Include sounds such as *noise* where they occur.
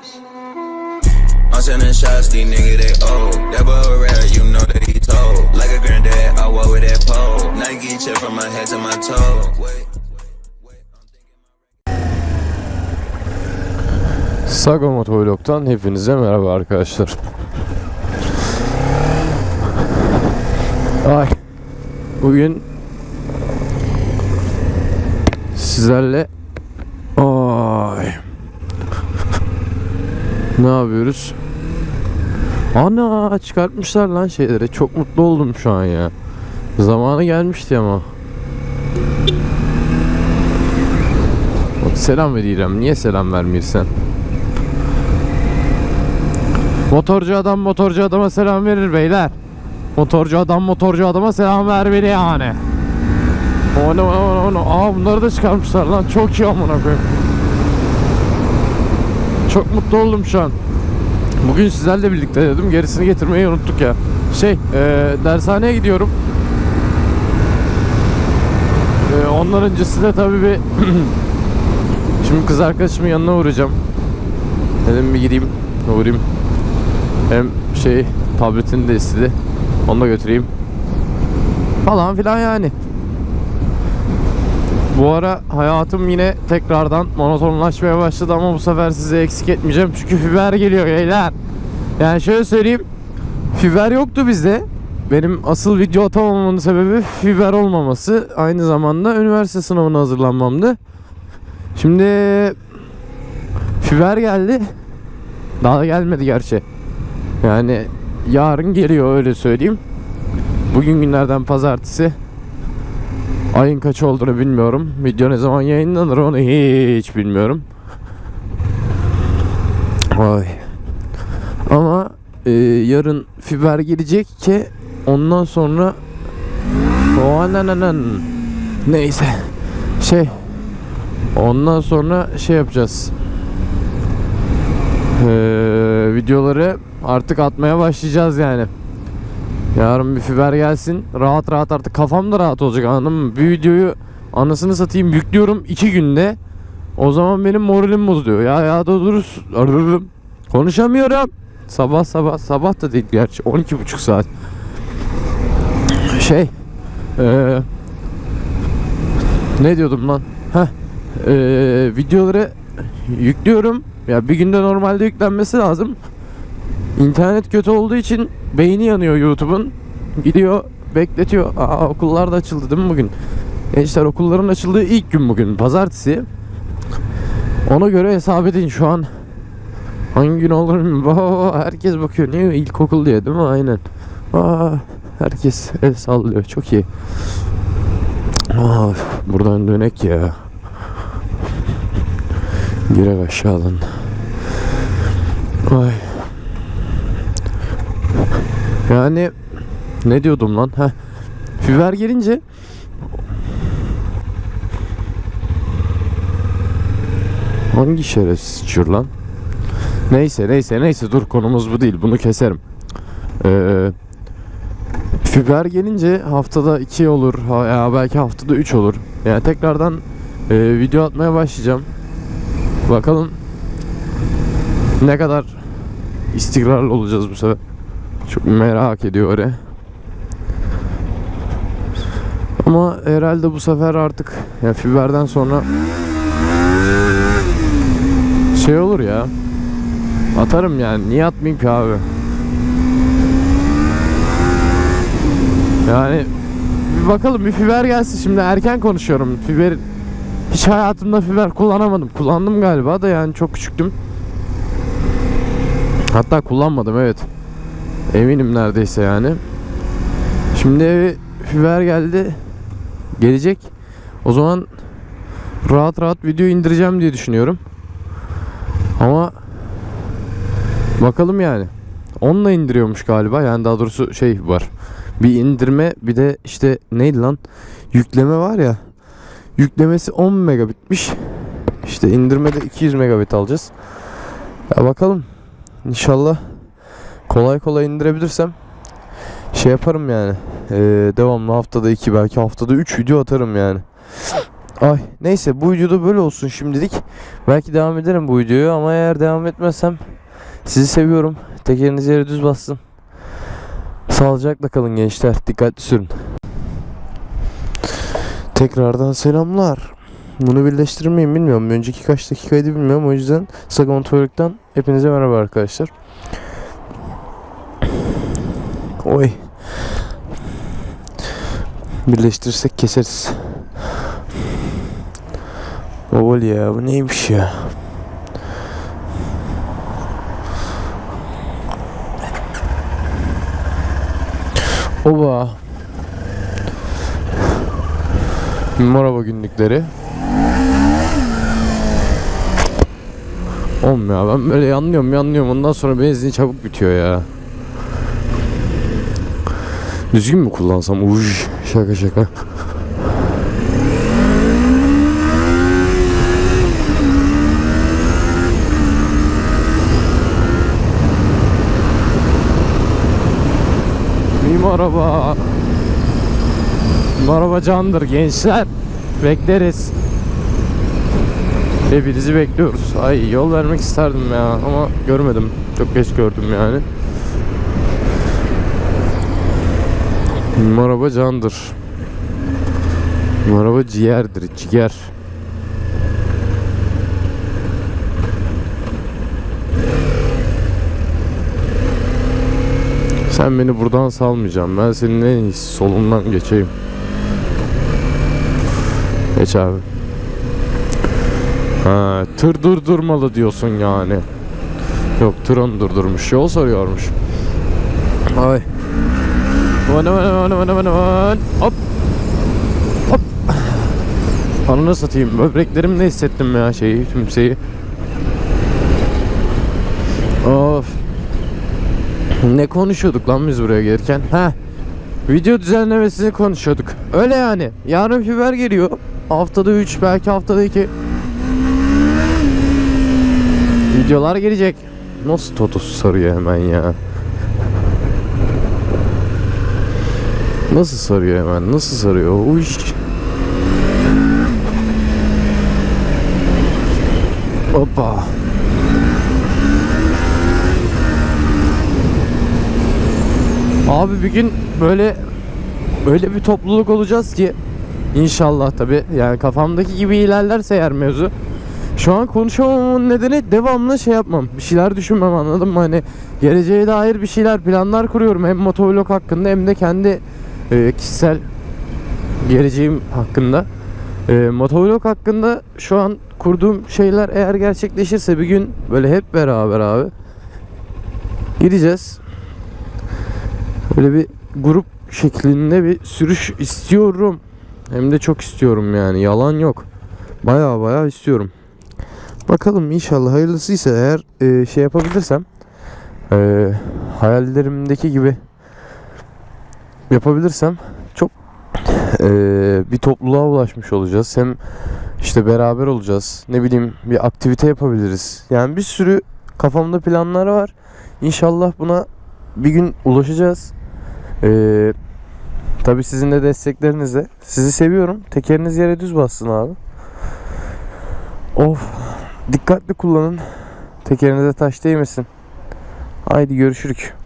I'm sending shots, these niggas they old. That boy rare, you know that he told. Like a granddad, I walk with that pole. Nike check from my head to my toe. Sago Motovlog'dan hepinize merhaba arkadaşlar. Ay. Bugün sizlerle ay. Ne yapıyoruz? Ana çıkartmışlar lan şeyleri. Çok mutlu oldum şu an ya. Zamanı gelmişti ama. Bak selam vereyim. Niye selam vermiyorsun? Motorcu adam motorcu adama selam verir beyler. Motorcu adam motorcu adama selam ver yani. Onu onu onu. Aa bunları da çıkarmışlar lan. Çok iyi amına koyayım. Çok mutlu oldum şu an. Bugün sizlerle birlikte dedim. Gerisini getirmeyi unuttuk ya. Şey, e, dershaneye gidiyorum. E, ondan öncesinde tabii bir *clears throat* Şimdi kız arkadaşımın yanına uğrayacağım. Dedim bir gideyim, uğrayayım. Hem şey tabletini de istedi. Onu da götüreyim. Falan filan yani. Bu ara hayatım yine tekrardan monotonlaşmaya başladı ama bu sefer sizi eksik etmeyeceğim çünkü fiber geliyor beyler. Yani şöyle söyleyeyim. Fiber yoktu bizde. Benim asıl video atamamamın sebebi fiber olmaması. Aynı zamanda üniversite sınavına hazırlanmamdı. Şimdi fiber geldi. Daha da gelmedi gerçi. Yani yarın geliyor öyle söyleyeyim. Bugün günlerden pazartesi. Ayın kaç olduğunu bilmiyorum. Video ne zaman yayınlanır onu hiç bilmiyorum. Ay. Ama e, yarın fiber gelecek ki ondan sonra o ananan neyse şey ondan sonra şey yapacağız. Ee, videoları artık atmaya başlayacağız yani. Yarın bir fiber gelsin. Rahat rahat artık kafam da rahat olacak anladın mı? Bir videoyu anasını satayım yüklüyorum iki günde. O zaman benim moralim bozuluyor. Ya ya da dur ararım. Konuşamıyorum. Sabah sabah sabah da değil gerçi 12 buçuk saat. Şey ee, ne diyordum lan? Heh, ee, videoları yüklüyorum. Ya bir günde normalde yüklenmesi lazım. İnternet kötü olduğu için beyni yanıyor YouTube'un. Gidiyor bekletiyor. Aa, okullar da açıldı değil mi bugün? Gençler okulların açıldığı ilk gün bugün. Pazartesi. Ona göre hesap edin şu an. Hangi gün olur. Aa, herkes bakıyor. Niye ilkokul diye değil mi? Aynen. Aa, herkes el sallıyor. Çok iyi. Aa, buradan dönek ya. Girek aşağıdan. Ay. Yani ne diyordum lan? Heh. Fiber gelince Hangi şerefsiz içiyor lan? Neyse neyse neyse dur konumuz bu değil bunu keserim. Ee, fiber gelince haftada 2 olur ya belki haftada 3 olur. Yani tekrardan e, video atmaya başlayacağım. Bakalım ne kadar istikrarlı olacağız bu sefer. Çok merak ediyor oraya. Ama herhalde bu sefer artık ya fiberden sonra şey olur ya. Atarım yani. Niye atmayayım ki abi? Yani bir bakalım bir fiber gelsin şimdi erken konuşuyorum. Fiber hiç hayatımda fiber kullanamadım. Kullandım galiba da yani çok küçüktüm. Hatta kullanmadım evet. Eminim neredeyse yani. Şimdi fiber geldi. Gelecek. O zaman rahat rahat video indireceğim diye düşünüyorum. Ama bakalım yani. Onunla indiriyormuş galiba. Yani daha doğrusu şey var. Bir indirme bir de işte neydi lan? Yükleme var ya. Yüklemesi 10 megabitmiş. İşte indirmede 200 megabit alacağız. Ya bakalım. İnşallah kolay kolay indirebilirsem şey yaparım yani. Ee, devamlı haftada 2 belki haftada 3 video atarım yani. Ay neyse bu videoda böyle olsun şimdilik. Belki devam ederim bu videoyu ama eğer devam etmezsem sizi seviyorum. Tekeriniz yere düz bassın. Sağlıcakla kalın gençler. Dikkatli sürün. Tekrardan selamlar. Bunu birleştirmeyin bilmiyorum. Önceki kaç dakikaydı bilmiyorum. O yüzden Sagan Otoyoluk'tan hepinize merhaba arkadaşlar. Oy. Birleştirirsek keseriz. Babal ya bu neymiş ya? Oba. Merhaba günlükleri. Oğlum ya ben böyle yanlıyorum yanlıyorum ondan sonra benzin çabuk bitiyor ya. Düzgün mü kullansam? Uj şaka şaka. Mim araba. Araba candır gençler. Bekleriz. Hepinizi bekliyoruz. Ay yol vermek isterdim ya ama görmedim. Çok geç gördüm yani. Araba candır. Araba ciğerdir, ciğer. Sen beni buradan salmayacaksın. Ben senin en iyisi solundan geçeyim. Geç abi. Ha, tır durdurmalı diyorsun yani. Yok tır onu durdurmuş. Yol soruyormuş. Ay. Aman aman aman aman aman. Hop. Hop. Ananı satayım. Böbreklerimde hissettim ya şeyi, tümseyi. Of. Ne konuşuyorduk lan biz buraya gelirken? Ha. Video düzenlemesini konuşuyorduk. Öyle yani. Yarın fiber geliyor. Haftada 3 belki haftada 2. Videolar gelecek. Nasıl Totos sarıyor hemen ya? Nasıl sarıyor hemen? Nasıl sarıyor? Uş. Hoppa. Abi bir gün böyle böyle bir topluluk olacağız ki inşallah tabi yani kafamdaki gibi ilerlerse eğer mevzu şu an konuşamamamın nedeni devamlı şey yapmam. Bir şeyler düşünmem anladın mı? Hani geleceğe dair bir şeyler planlar kuruyorum. Hem motovlog hakkında hem de kendi e, kişisel geleceğim hakkında. E, motovlog hakkında şu an kurduğum şeyler eğer gerçekleşirse bir gün böyle hep beraber abi gideceğiz. Böyle bir grup şeklinde bir sürüş istiyorum. Hem de çok istiyorum yani. Yalan yok. Baya baya istiyorum. Bakalım inşallah hayırlısıysa eğer e, şey yapabilirsem e, hayallerimdeki gibi yapabilirsem çok e, bir topluluğa ulaşmış olacağız. Hem işte beraber olacağız. Ne bileyim bir aktivite yapabiliriz. Yani bir sürü kafamda planlar var. İnşallah buna bir gün ulaşacağız. Ee, tabii sizin de desteklerinizle. Sizi seviyorum. Tekeriniz yere düz bassın abi. Of. Dikkatli kullanın. Tekerinize taş değmesin. Haydi görüşürük.